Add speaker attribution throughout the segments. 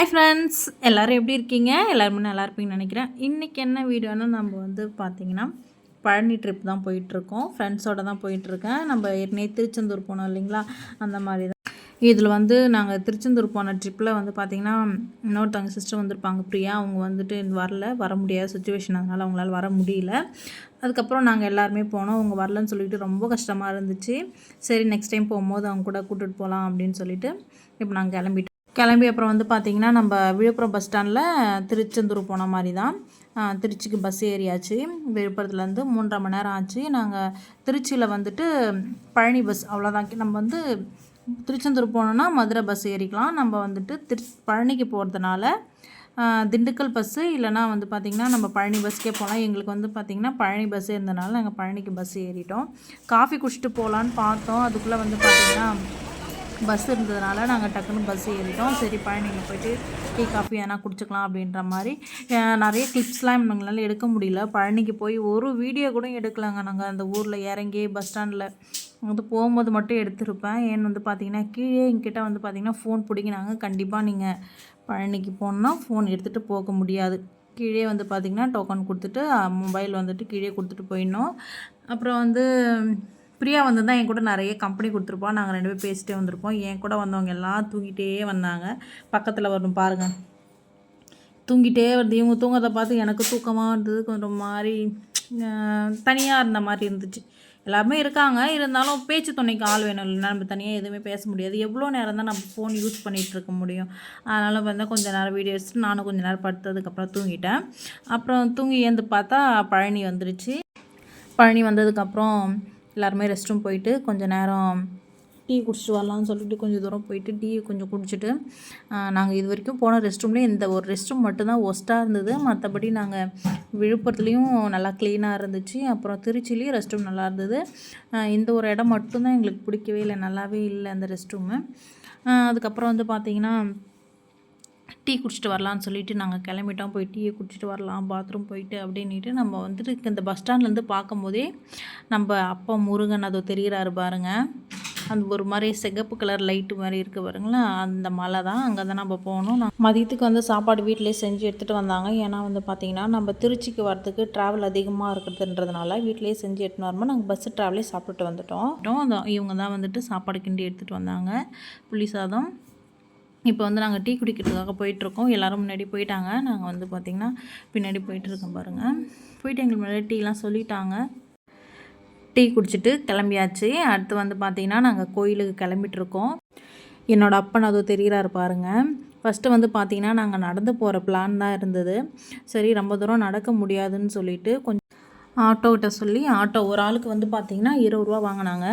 Speaker 1: Hi friends எல்லோரும் எப்படி இருக்கீங்க? எல்லாருமே நல்லா இருப்பீங்கன்னு நினைக்கிறேன். இன்றைக்கி என்ன வீடியோன்னு நம்ம வந்து பார்த்திங்கன்னா பழனி ட்ரிப் தான் போயிட்டுருக்கோம். ஃப்ரெண்ட்ஸோடு தான் போயிட்டுருக்கேன். நம்ம ஏற்கனவே திருச்செந்தூர் போனோம் இல்லைங்களா? அந்த மாதிரி தான். இதில் வந்து நாங்கள் திருச்செந்தூர் போன ட்ரிப்பில் வந்து பார்த்திங்கன்னா இன்னொருத்தவங்க சிஸ்டர் வந்திருப்பாங்க பிரியா. அவங்க வந்துட்டு வரல. வர முடியாத சுச்சுவேஷன் அதனால் அவங்களால வர முடியல. அதுக்கப்புறம் நாங்கள் எல்லாருமே போனோம். அவங்க வரலன்னு சொல்லிட்டு ரொம்ப கஷ்டமாக இருந்துச்சு. சரி நெக்ஸ்ட் டைம் போகும்போது அவங்க கூட கூட்டிகிட்டு போகலாம் அப்படின்னு சொல்லிட்டு இப்போ நாங்கள் கிளம்பிட்டோம். கிளம்பி அப்புறம் வந்து பார்த்திங்கன்னா நம்ம விழுப்புரம் பஸ் ஸ்டாண்டில் திருச்செந்தூர் போன மாதிரி தான் திருச்சிக்கு பஸ் ஏறியாச்சு. விழுப்புரத்துலேருந்து மூன்றரை மணி நேரம் ஆச்சு. நாங்கள் திருச்சியில் வந்துட்டு பழனி பஸ் அவ்வளோதான் நம்ம வந்து திருச்செந்தூர் போனோன்னா மதுரை பஸ் ஏறிக்கலாம். நம்ம வந்துட்டு திரு பழனிக்கு போகிறதுனால திண்டுக்கல் பஸ்ஸு இல்லைனா வந்து பார்த்திங்கன்னா நம்ம பழனி பஸ்க்கே போகலாம் எங்களுக்கு வந்து பார்த்திங்கன்னா பழனி பஸ்ஸே இருந்தனால நாங்கள் பழனிக்கு பஸ் ஏறிட்டோம். காஃபி குடிச்சிட்டு போகலான்னு பார்த்தோம். அதுக்குள்ளே வந்து பார்த்திங்கன்னா பஸ் இருந்ததுனால நாங்கள் டக்குன்னு பஸ் ஏறிட்டோம். சரி பழனிக்கு போயிட்டு டீ காஃபி எதனா குடிச்சிக்கலாம் அப்படின்ற மாதிரி. நிறைய கிளிப்ஸ்லாம் எங்களால் எடுக்க முடியல. பழனிக்கு போய் ஒரு வீடியோ கூட எடுக்கலாங்க. நாங்கள் அந்த ஊரில் இறங்கி பஸ் ஸ்டாண்டில் வந்து போகும்போது மட்டும் எடுத்திருப்பேன். ஏன்னு வந்து பார்த்தீங்கன்னா கீழே எங்கிட்ட வந்து பார்த்திங்கன்னா ஃபோன் பிடிக்கினாங்க. கண்டிப்பாக நீங்கள் பழனிக்கு போகணுன்னா ஃபோன் எடுத்துகிட்டு போக முடியாது. கீழே வந்து பார்த்திங்கன்னா டோக்கன் கொடுத்துட்டு மொபைல் வந்துட்டு கீழே கொடுத்துட்டு போயிடணும். அப்புறம் வந்து பிரியா வந்து தான் என் கூட நிறைய கம்பெனி கொடுத்துருப்போம் நாங்கள் ரெண்டு பேரும் பேசிட்டே வந்திருப்போம். என் கூட வந்தவங்க எல்லாம் தூங்கிட்டே வந்தாங்க. பக்கத்தில் வரணும் பாருங்கள் தூங்கிட்டே வருது. இவங்க தூங்குறதை பார்த்து எனக்கு தூக்கமாக இருந்தது. கொஞ்சம் மாதிரி தனியாக இருந்த மாதிரி இருந்துச்சு. எல்லாருமே இருக்காங்க. இருந்தாலும் பேச்சு துணைக்கு ஆள் வேணும் இல்லைனா நம்ம தனியாக எதுவுமே பேச முடியாது. எவ்வளோ நேரம் தான் நம்ம ஃபோன் யூஸ் பண்ணிகிட்டு இருக்க முடியும். அதனால் வந்து கொஞ்சம் நேரம் வீடியோ எடுத்துட்டு நானும் கொஞ்சம் நேரம் படுத்ததுக்கப்புறம் தூங்கிட்டேன். அப்புறம் தூங்கி ஏந்து பார்த்தா பழனி வந்துருச்சு. பழனி வந்ததுக்கப்புறம் எல்லாருமே ரெஸ்ட் ரூம் போயிட்டு கொஞ்சம் நேரம் டீ குடிச்சிட்டு வரலாம்னு சொல்லிட்டு கொஞ்சம் தூரம் போயிட்டு டீ கொஞ்சம் குடிச்சிட்டு நாங்கள் இது வரைக்கும் போன ரெஸ்ட் ரூம்லேயே இந்த ஒரு ரெஸ்ட் ரூம் மட்டும்தான் ஒஸ்ட்டாக இருந்தது. மற்றபடி நாங்கள் விழுப்புரத்துலேயும் நல்லா க்ளீனாக இருந்துச்சு. அப்புறம் திருச்சிலையும் ரெஸ்ட் ரூம் நல்லா இருந்தது. இந்த ஒரு இடம் மட்டும்தான் எங்களுக்கு பிடிக்கவே இல்லை. நல்லாவே இல்லை அந்த ரெஸ்ட் ரூமு அதுக்கப்புறம் வந்து பார்த்திங்கன்னா டீ குடிச்சிட்டு வரலான்னு சொல்லிட்டு நாங்கள் கிளம்பிட்டோம். போய் டீயை குடிச்சிட்டு வரலாம் பாத்ரூம் போயிட்டு அப்படின்ட்டு நம்ம வந்துட்டு இந்த பஸ் ஸ்டாண்ட்லேருந்து பார்க்கும்போதே நம்ம அப்பா முருகன் அதோ தெரிகிறாரு பாருங்கள் அந்த ஒரு மாதிரி சிகப்பு கலர் லைட்டு மாதிரி இருக்குது பாருங்களேன். அந்த மலை தான். அங்கே தான் நம்ம போகணும். நான் மதியத்துக்கு வந்து சாப்பாடு வீட்டிலே செஞ்சு எடுத்துகிட்டு வந்தாங்க. ஏன்னா வந்து பார்த்திங்கன்னா நம்ம திருச்சிக்கு வரதுக்கு ட்ராவல் அதிகமாக இருக்கிறதுன்றதுனால வீட்டிலே செஞ்சு எடுத்துன்னு வரும்போது நாங்கள் பஸ்ஸு ட்ராவலே சாப்பிட்டு வந்துட்டோம். இவங்க தான் வந்துட்டு சாப்பாடு கிண்டி எடுத்துகிட்டு வந்தாங்க. புளி சாதம் இப்போ வந்து நாங்கள் டீ குடிக்கிறதுக்காக போயிட்டுருக்கோம். எல்லோரும் முன்னாடி போயிட்டாங்க. நாங்கள் வந்து பார்த்திங்கன்னா பின்னாடி போயிட்டுருக்கோம் பாருங்கள் போயிட்டு எங்களுக்கு முன்னாடி டீலாம் சொல்லிட்டாங்க. டீ குடிச்சிட்டு கிளம்பியாச்சு. அடுத்து வந்து பார்த்திங்கன்னா நாங்கள் கோயிலுக்கு கிளம்பிட்டுருக்கோம். என்னோடய அப்பன் அதுவும் தெரிகிறாரு பாருங்கள் ஃபஸ்ட்டு வந்து பார்த்திங்கன்னா நாங்கள் நடந்து போகிற பிளான் தான் இருந்தது. சரி ரொம்ப தூரம் நடக்க முடியாதுன்னு சொல்லிட்டு கொஞ்சம் ஆட்டோக்கிட்ட சொல்லி ஆட்டோ ஒரு ஆளுக்கு வந்து பார்த்திங்கன்னா இருபது ரூபா வாங்கினாங்க.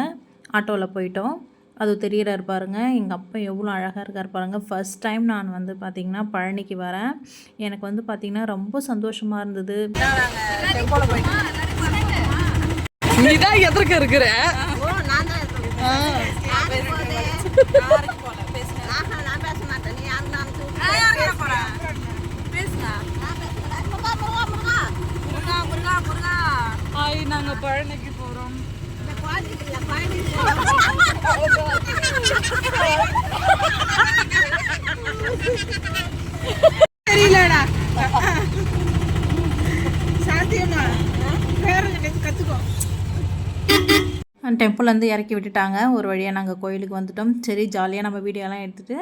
Speaker 1: ஆட்டோவில் போயிட்டோம். அது தெரிகிறார் பாருங்க. எங்கள் அப்பா எவ்வளோ அழகாக இருக்கார் பாருங்கள் ஃபஸ்ட் டைம் நான் வந்து பார்த்திங்கன்னா பழனிக்கு வரேன். எனக்கு வந்து பார்த்திங்கன்னா ரொம்ப சந்தோஷமாக இருந்தது.
Speaker 2: நீ தான் எதற்கு இருக்கிற நாங்க பழனிக்கு போறோம்.
Speaker 3: தெரியலடா. சாத்தியமா? கத்துக்கோ.
Speaker 1: டெம்பிள்லேருந்து இறக்கி விட்டுட்டாங்க. ஒரு வழியாக நாங்கள் கோயிலுக்கு வந்துட்டோம். சரி ஜாலியாக நம்ம வீடியோலாம் எடுத்துகிட்டு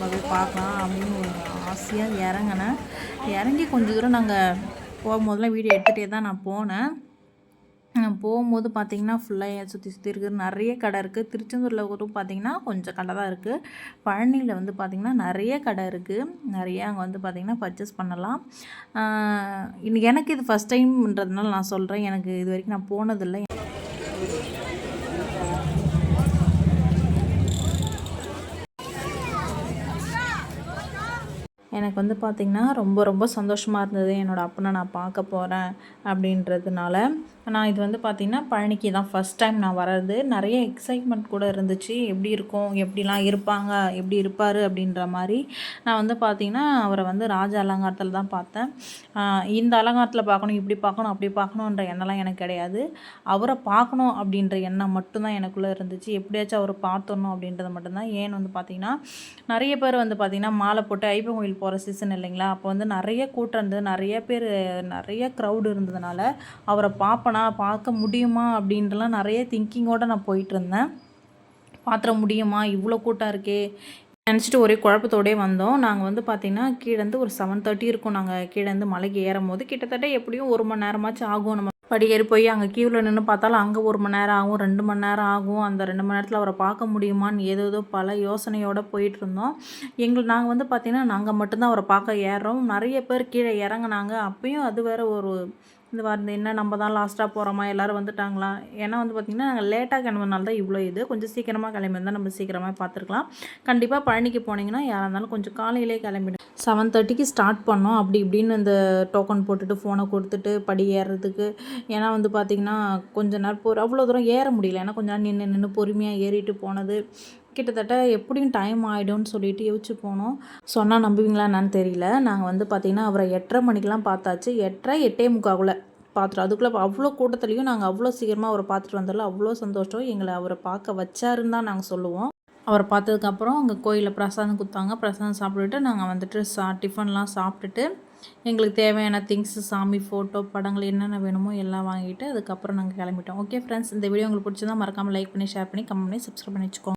Speaker 1: போய் பார்க்கலாம் அப்படின்னு ஒரு ஆசையாக இறங்கினேன். இறங்கி கொஞ்சம் தூரம் நாங்கள் போகும்போதெல்லாம் வீடியோ எடுத்துகிட்டே தான் நான் போனேன். போகும்போது பார்த்திங்கன்னா ஃபுல்லாக சுற்றி சுற்றி இருக்குது நிறைய கடை இருக்குது திருச்செந்தூரில் கூட பார்த்திங்கன்னா கொஞ்சம் கடை தான் இருக்குது பழனியில் வந்து பார்த்திங்கன்னா நிறைய கடை இருக்குது நிறைய அங்கே வந்து பார்த்திங்கன்னா பர்ச்சேஸ் பண்ணலாம். எனக்கு இது ஃபஸ்ட் டைம்ன்றதுனால நான் சொல்கிறேன் எனக்கு இது வரைக்கும் நான் போனதில்லை. எனக்கு வந்து பார்த்திங்கன்னா ரொம்ப ரொம்ப சந்தோஷமாக இருந்தது. என்னோடய அப்பனை நான் பார்க்க போகிறேன் அப்படின்றதுனால. நான் இது வந்து பார்த்திங்கன்னா பழனிக்கு தான் ஃபஸ்ட் டைம் நான் வர்றது. நிறைய எக்ஸைட்மெண்ட் கூட இருந்துச்சு. எப்படி இருக்கும்? எப்படிலாம் இருப்பாங்க? எப்படி இருப்பார்? அப்படின்ற மாதிரி நான் வந்து பார்த்திங்கன்னா அவரை வந்து ராஜ அலங்காரத்தில் தான் பார்த்தேன். இந்த அலங்காரத்தில் பார்க்கணும் இப்படி பார்க்கணும் அப்படி பார்க்கணுன்ற எண்ணம்லாம் எனக்கு கிடையாது. அவரை பார்க்கணும் அப்படின்ற எண்ணம் மட்டும்தான் எனக்குள்ளே இருந்துச்சு. எப்படியாச்சும் அவரை பார்த்தணும் அப்படின்றது மட்டும்தான். ஏன் வந்து பார்த்திங்கன்னா நிறைய பேர் வந்து பார்த்திங்கன்னா மாலை போட்டு ஐப்பன் கோயில் போகிற சீசன் இல்லைங்களா? அப்போ வந்து நிறைய கூட்டம் இருந்தது. நிறைய பேர் நிறைய க்ரௌடு இருந்ததுனால அவரை பார்ப்பனா பார்க்க முடியுமா அப்படின்றலாம் நிறைய திங்கிங்கோடு நான் போயிட்டு இருந்தேன் பாத்திர முடியுமா? இவ்வளோ கூட்டம் இருக்கே. நினச்சிட்டு ஒரே குழப்பத்தோடே வந்தோம். நாங்கள் வந்து பார்த்திங்கன்னா கீழேருந்து ஒரு செவன் தேர்ட்டி இருக்கும். நாங்கள் கீழேருந்து மலைக்கு ஏறும் போது கிட்டத்தட்ட எப்படியும் ஒரு மணி நேரமாச்சும் ஆகும். நம்ம படி ஏறி போய் அங்கே கீழே நின்று பார்த்தாலும் அங்கே ஒரு மணி நேரம் ஆகும் ரெண்டு மணி நேரம் ஆகும். அந்த ரெண்டு மணி நேரத்தில் அவரை பார்க்க முடியுமான்னு ஏதோ ஏதோ பல யோசனையோடு போயிட்டு இருந்தோம் எங்கள் நாங்கள் வந்து பார்த்திங்கன்னா நாங்கள் மட்டும்தான் அவரை பார்க்க ஏறுறோம். நிறைய பேர் கீழே இறங்குனாங்க. அப்பயும் அது வேறு ஒரு இந்த வாரம் என்ன நம்ம தான் லாஸ்ட்டாக போகிறோமா எல்லோரும் வந்துட்டாங்களா? ஏன்னா வந்து பார்த்திங்கன்னா நாங்கள் லேட்டாக கிளம்புனால தான் இவ்வளோ இது. கொஞ்சம் சீக்கிரமாக கிளம்பியிருந்தால் நம்ம சீக்கிரமாக பார்த்துருக்கலாம் கண்டிப்பாக பழனிக்கு போனீங்கன்னா யாராக இருந்தாலும் கொஞ்சம் காலையிலே கிளம்பிடும் செவன் தேர்ட்டிக்கு ஸ்டார்ட் பண்ணோம். அப்படி இப்படின்னு இந்த டோக்கன் போட்டுட்டு ஃபோனை கொடுத்துட்டு படி ஏறுறதுக்கு. ஏன்னா வந்து பார்த்திங்கன்னா கொஞ்ச நேரம் பொறு அவ்வளோ தூரம் ஏற முடியல. ஏன்னா கொஞ்ச நேரம் நின்று நின்று பொறுமையாக ஏறிட்டு போனது. கிட்டத்தட்ட எப்படியும் டைம் ஆகிடும்னு சொல்லிட்டு யோசிச்சு போனோம். சொன்னால் நம்புவீங்களா என்னன்னு தெரியல. நாங்கள் வந்து பார்த்திங்கன்னா அவரை எட்டரை மணிக்கெலாம் பார்த்தாச்சு. எட்டரை எட்டே முக்காக்குள்ள பார்த்துட்டோம். அதுக்குள்ளே அவ்வளோ கூட்டத்துலேயும் நாங்கள் அவ்வளோ சீக்கிரமாக அவரை பார்த்துட்டு வந்தாலும் அவ்வளோ சந்தோஷம். எங்களை அவரை பார்க்க வச்சாருன்னு தான் நாங்கள் சொல்லுவோம். அவரை பார்த்ததுக்கப்புறம் அங்கே கோயிலில் பிரசாதம் கொடுத்தாங்க. பிரசாதம் சாப்பிட்டுட்டு நாங்கள் வந்துட்டு சா டிஃபன்லாம் சாப்பிட்டுட்டு எங்களுக்கு தேவையான திங்ஸ் சாமி ஃபோட்டோ படங்கள் என்னென்ன வேணுமோ எல்லாம் வாங்கிட்டு அதுக்கப்புறம் நாங்கள் கிளம்பிட்டோம். ஓகே ஃப்ரெண்ட்ஸ் இந்த வீடியோ உங்களுக்கு பிடிச்சிருந்தா மறக்காமல் லைக் பண்ணி ஷேர் பண்ணி கமெண்ட் பண்ணி சப்ஸ்கிரைப் பண்ணி வச்சுக்கோங்க.